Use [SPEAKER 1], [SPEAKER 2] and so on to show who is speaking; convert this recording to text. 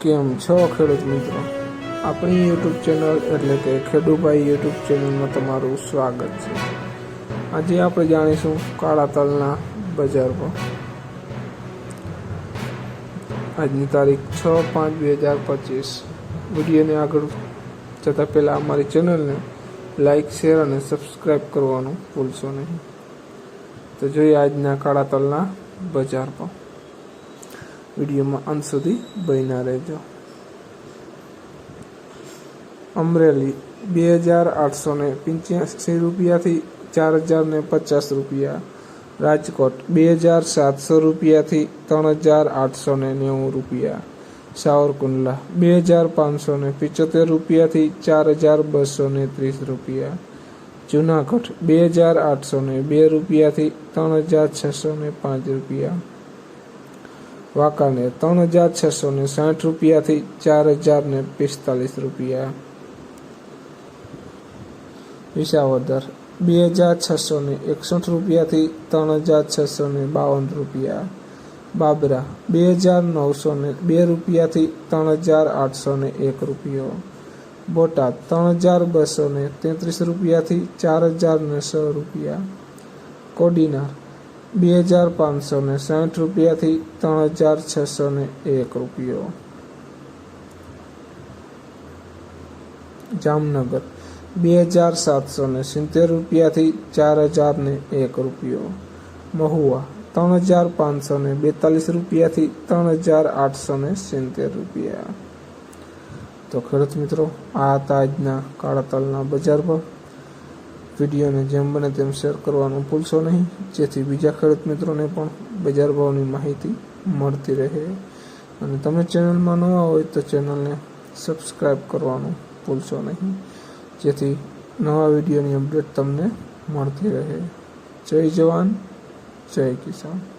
[SPEAKER 1] કેમ છો ખેડૂત મિત્રો? આપણી યુટ્યુબ ચેનલ એટલે કે ખેડૂભાઈ યુટ્યુબ ચેનલમાં તમારું સ્વાગત છે. આજે આપણે જાણીશું કાળા તલના બજાર પર આજની તારીખ છ પાંચ બે હજાર પચીસ. વિડીયોને આગળ જતાં પહેલાં અમારી ચેનલને લાઇક શેર અને સબસ્ક્રાઈબ કરવાનું ભૂલશો નહીં. તો જોઈએ આજના કાળા તલના બજાર ભાવ. વિડીયોમાં અંત સુધી બન્યા રહેજો. અમરેલી, બે હજાર આઠસો ને પંચ્યાસી રૂપિયાથી ચાર હજાર ને પચાસ રૂપિયા. રાજકોટ, બે હજાર સાતસો રૂપિયાથી ત્રણ હજાર આઠસો ને નેવું રૂપિયા. સાવરકુંડલા, બે હજાર પાંચસો ને પિચોતેર રૂપિયાથી ચાર હજાર બસો ને ત્રીસ રૂપિયા. જુનાગઢ, બે હજાર આઠસો ને બે રૂપિયાથી ત્રણ હજાર છસો ને પાંચ રૂપિયા. વાંકાનેર ત્રણ હજાર છસો ને સાઠ રૂપિયાથી ચાર હજાર ને પિસ્તાલીસ રૂપિયા. વિસાવદર બે હજાર છસો ને એકસઠ રૂપિયાથી ત્રણ હજાર છસો ને બાવન રૂપિયા. બાબરા બે હજાર નવસો ને બે રૂપિયાથી ત્રણ હજાર આઠસો ને એક રૂપિયો. બોટાદ ત્રણ હજાર બસો ને તેત્રીસ રૂપિયાથી ચાર હજાર ને સો રૂપિયા. કોડીનાર બે હજાર પાંચસો ને સાઠ રૂપિયાથી ત્રણ હજાર છસો ને એક રૂપિયો. જામનગર, બે હજાર સાતસો ને સિત્તેર રૂપિયાથી ચાર હજાર ને એક રૂપિયો. મહુવા, ત્રણ હજાર પાંચસો ને બેતાલીસ રૂપિયાથી ત્રણ હજાર આઠસો ને સિત્તેર રૂપિયા. તો ખેડૂત મિત્રો, આ હતા આજના કાળા તલના બજાર ભાવ. વિડીયોને જેમ બને તેમ શેર કરવાનું ભૂલશો નહીં. જેથી બીજા ખેડૂત મિત્રોને પણ બજાર ભાવની માહિતી મળતી રહે. અને તમે ચેનલમાં નવા હોય તો ચેનલને સબસ્ક્રાઈબ કરવાનું ભૂલશો નહીં. જેથી નવા વિડીયોની અપડેટ તમને મળતી રહે. જય જવાન, જય કિસાન.